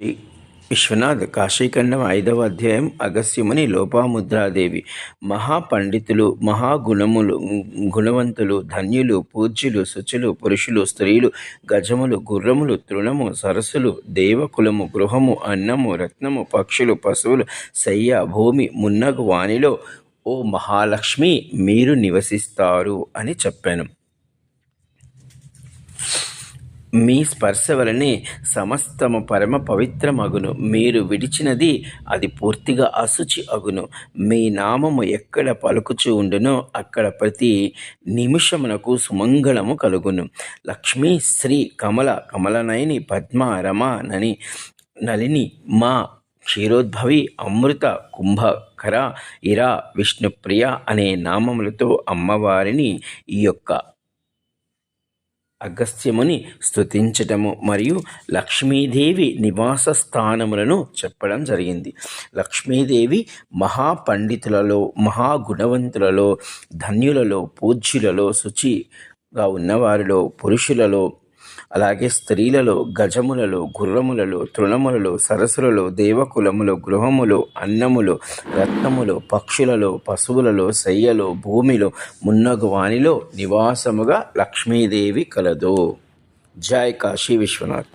శ్రీ విశ్వనాథ్ కాశీఖండం ఐదవ అధ్యాయం అగస్త్యముని లోపాముద్రాదేవి. మహాపండితులు మహాగుణములు గుణవంతులు ధన్యులు పూజ్యులు శుచులు పురుషులు స్త్రీలు గజములు గుర్రములు తృణము సరస్సులు దేవకులము గృహము అన్నము రత్నము పక్షులు పశువులు శయ్య భూమి మున్నగు వాణిలో ఓ మహాలక్ష్మి మీరు నివసిస్తారు అని చెప్పాను. మీ స్పర్శ వలనే సమస్తము పరమ పవిత్రమగును. మీరు విడిచినది అది పూర్తిగా అశుచి అగును. మీ నామము ఎక్కడ పలుకుచూ ఉండునో అక్కడ ప్రతి నిమిషమునకు సుమంగళము కలుగును. లక్ష్మీ శ్రీ కమల కమలనయని పద్మ రమ నని నలిని మా క్షీరోద్భవి అమృత కుంభకర ఇరా విష్ణుప్రియ అనే నామములతో అమ్మవారిని ఈ యొక్క అగస్త్యముని స్థుతించటము మరియు లక్ష్మీదేవి నివాస స్థానములను చెప్పడం జరిగింది. లక్ష్మీదేవి మహాపండితులలో మహాగుణవంతులలో ధన్యులలో పూజ్యులలో శుచిగా ఉన్నవారిలో పురుషులలో అలాగే స్త్రీలలో గజములలో గుర్రములలో తృణములలో సరస్సులలో దేవకులములు గృహములు అన్నములు రత్నములు పక్షులలో పశువులలో శయ్యలో భూమిలో మున్నగు వానిలో నివాసముగా లక్ష్మీదేవి కలదు. జై కాశీ విశ్వనాథ్.